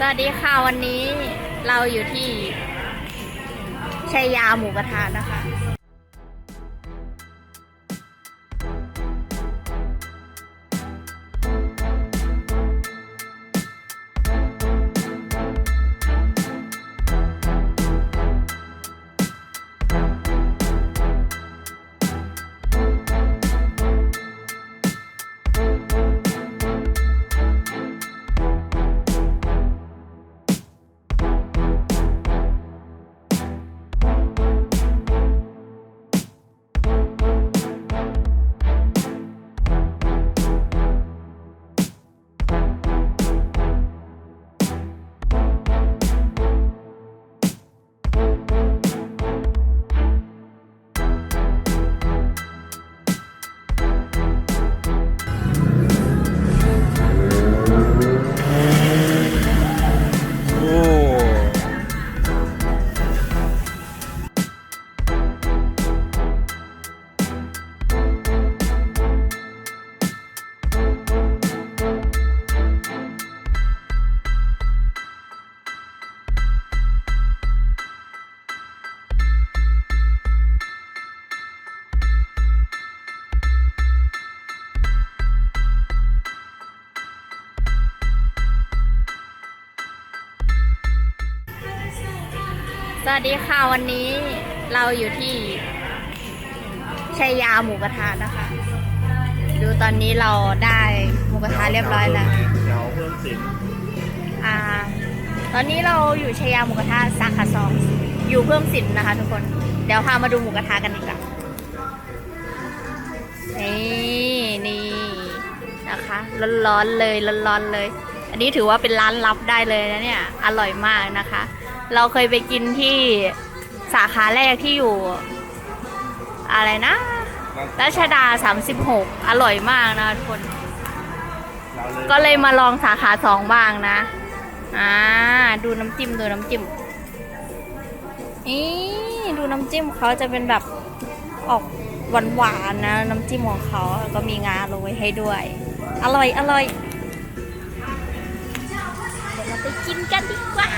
สวัสดีค่ะวันนี้เราอยู่ที่ชัยยาหมูกระทะนะคะ สวัสดีค่ะวันนี้เราอยู่ที่ชัยยาหมูกระทะนะคะ ดูตอนนี้เราได้หมูกระทะเรียบร้อยแล้วแถวเพิ่มสินอ่า ตอนนี้เราอยู่ชัยยาหมูกระทะสาขาสองอยู่เพิ่มสินนะคะ ทุกคนเดี๋ยวพามาดูหมูกระทะกันดีกว่านี่นี่นะคะร้อนๆเลยร้อนๆเลย อันนี้ถือว่าเป็นร้านลับได้เลยนะเนี่ยอร่อยมากนะคะ เราเคยไปกินที่สาขาแรกที่อยู่ อะไรนะรัชดา 36 อร่อยมากนะทุกคนเราเลยก็เลยมาลองสาขาสองบ้างนะ อ่า ดูน้ำจิ้ม ดูน้ำจิ้ม นี่ ดูน้ำจิ้มเขาจะเป็นแบบออกหวานๆนะ น้ำจิ้มของเขาแล้วก็มีงาโรยให้ด้วย อร่อย อร่อย เดี๋ยวเราไปกินกันดีกว่า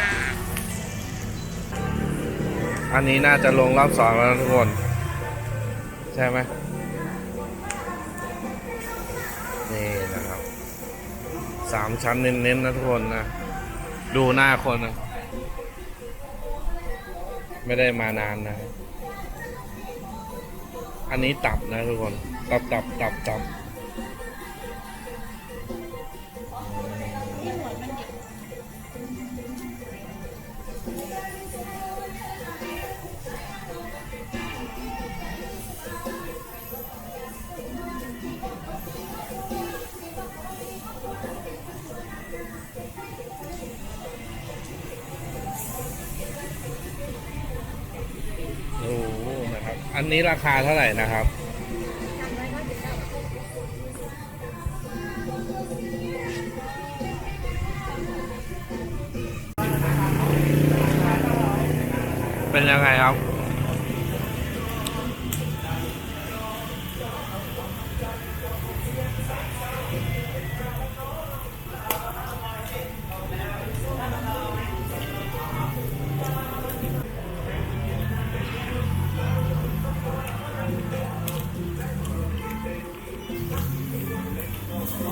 อันนี้น่าจะลงรอบสองแล้วทุกคน ใช่ไหมนี่นะครับสามชั้นเน้นๆนะทุกคนนะ ดูหน้าคนนะ ไม่ได้มานานนะ อันนี้ตับนะทุกคน ตับตับตับตับ อันนี้ราคาเท่าไหร่นะครับ เป็นยังไงครับ อ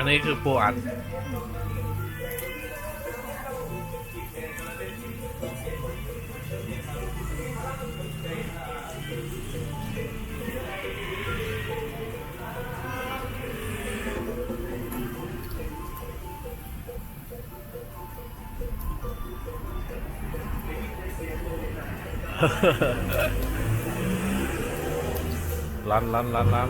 ันนี้คือปูอัด ร้อนร้อนร้อนร้อน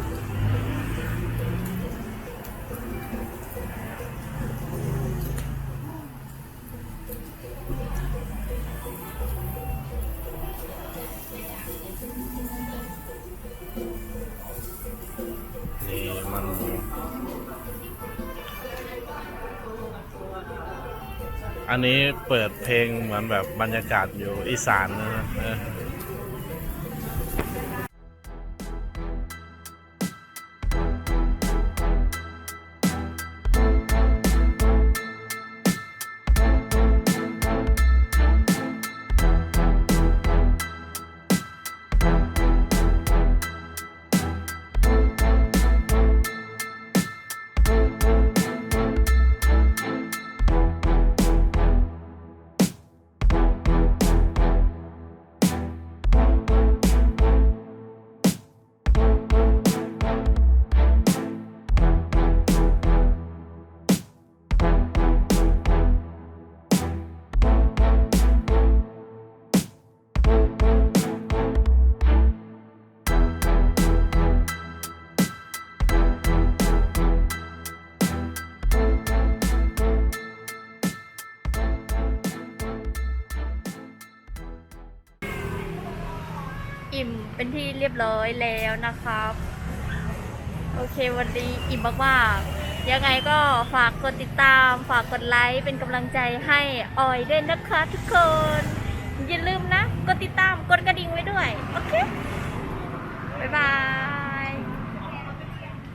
อันนี้เปิดเพลงเหมือนแบบบรรยากาศอยู่อีสานนะ อิ่มเป็นที่เรียบร้อยแล้วนะครับ โอเควันนี้อิ่มมากๆยังไงก็ฝากกดติดตาม ฝากกดไลค์เป็นกำลังใจให้ออยด้วยนะคะทุกคน อย่าลืมนะ กดติดตามกดกระดิ่งไว้ด้วย โอเค บ๊ายบาย